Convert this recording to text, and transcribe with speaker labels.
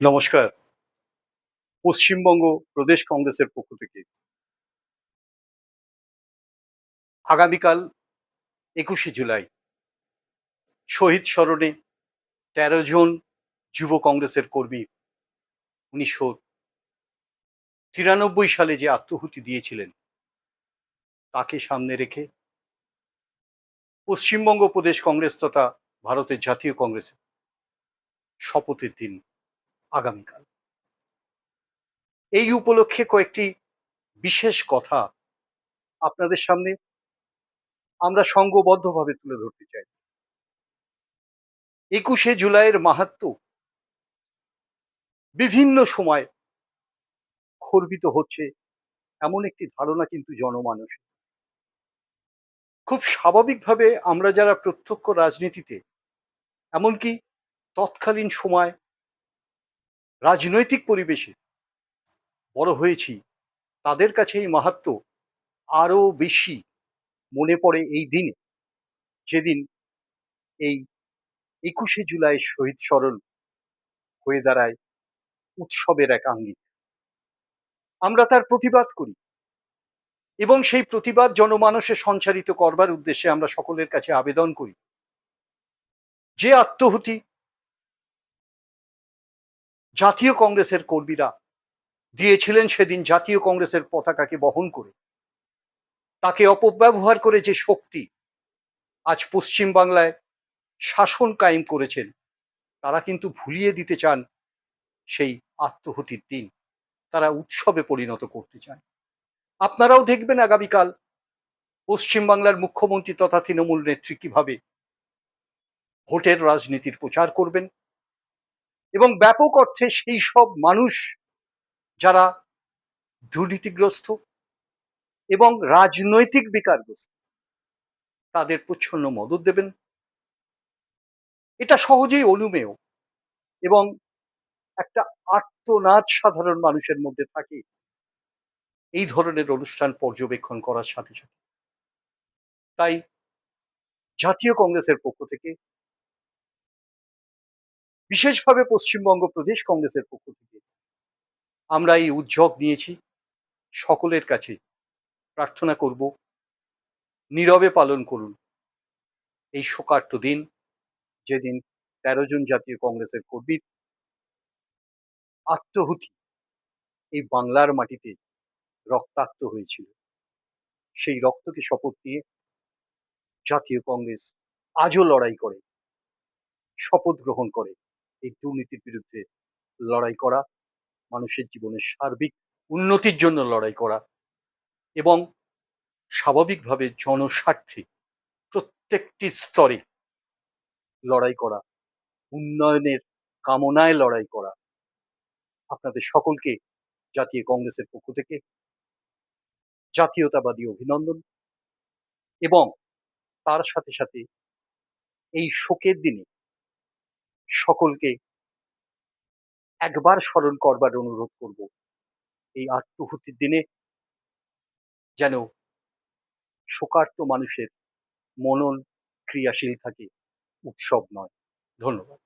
Speaker 1: নমস্কার। পশ্চিমবঙ্গ প্রদেশ কংগ্রেসের পক্ষ থেকে। আগামীকাল একুশে জুলাই, শহীদ স্মরণে তেরো জন যুব কংগ্রেসের কর্মী উনিশশো তিরানব্বই সালে যে আত্মহুতি দিয়েছিলেন, তাকে সামনে রেখে পশ্চিমবঙ্গ প্রদেশ কংগ্রেস তথা ভারতের জাতীয় কংগ্রেসের শপথের দিন আগামীকাল। এই উপলক্ষে কয়েকটি বিশেষ কথা আপনাদের সামনে আমরা সংঘবদ্ধভাবে তুলে ধরতে চাই। একুশে জুলাইয়ের মাহাত্ম বিভিন্ন সময় খর্বিত হচ্ছে এমন একটি ধারণা কিন্তু জনমানুষ খুব স্বাভাবিকভাবে আমরা যারা প্রত্যক্ষ রাজনীতিতে, এমনকি তৎকালীন সময় রাজনৈতিক পরিবেশে বড় হয়েছি, তাদের কাছে এই মাহাত্ম আরও বেশি মনে পড়ে এই দিনে। যেদিন এই একুশে জুলাই শহীদ স্মরণ হয়ে দাঁড়ায় উৎসবের এক আঙ্গিক। আমরা তার প্রতিবাদ করি এবং সেই প্রতিবাদ জনমানসে সঞ্চারিত করবার উদ্দেশ্যে আমরা সকলের কাছে আবেদন করি। যে আত্মহুতি জাতীয় কংগ্রেসের কর্মীরা দিয়েছিলেন সেদিন জাতীয় কংগ্রেসের পতাকাকে বহন করে। তাকে অপব্যবহার করে যে শক্তি আজ পশ্চিম বাংলায় শাসন কায়েম করেছেন, তারা কিন্তু ভুলিয়ে দিতে চান সেই আত্মহুতির দিন। তারা উৎসবে পরিণত করতে চান। আপনারাও দেখবেন আগামীকাল পশ্চিমবাংলার মুখ্যমন্ত্রী তথা তৃণমূল নেত্রী কীভাবে ভোটের রাজনীতির প্রচার করবেন। এবং ব্যাপক অর্থে সেই সব মানুষ যারা দুর্নীতিগ্রস্ত এবং রাজনৈতিক বিকারগ্রস্ত, তাদের প্রচ্ছন্ন মদত দেবেন। এটা সহজেই অনুমেয় এবং একটা আর্তনাদ সাধারণ মানুষের মধ্যে থাকে। এই ধরনের অনুষ্ঠান পর্যবেক্ষণ করার সাথে সাথে। তাই জাতীয় কংগ্রেসের পক্ষ থেকে বিশেষভাবে পশ্চিমবঙ্গ প্রদেশ কংগ্রেসের পক্ষ থেকে। আমরা এই উদ্যোগ নিয়েছি। সকলের কাছে প্রার্থনা করব, নীরবে পালন করুন। এই শোকার্ত দিন, যেদিন তেরো জন জাতীয় কংগ্রেসের কর্মীর আত্মহুতি এই বাংলার মাটিতে রক্তাক্ত হয়েছিল। সেই রক্তকে শপথ নিয়ে জাতীয় কংগ্রেস আজও লড়াই করে, শপথ গ্রহণ করে। এই দুর্নীতির বিরুদ্ধে লড়াই করা, মানুষের জীবনের সার্বিক উন্নতির জন্য লড়াই করা এবং স্বাভাবিকভাবে জনস্বার্থে প্রত্যেকটি স্তরে লড়াই করা, উন্নয়নের কামনায় লড়াই করা। আপনাদের সকলকে জাতীয় কংগ্রেসের পক্ষ থেকে জাতীয়তাবাদী অভিনন্দন এবং তার সাথে সাথে এই শোকের দিনে সকলকে একবার স্মরণ করবার অনুরোধ করব। এই আত্মহুতির দিনে যেন শোকার্ত মানুষের মনন ক্রিয়াশীল থাকে, উৎসব নয়। ধন্যবাদ।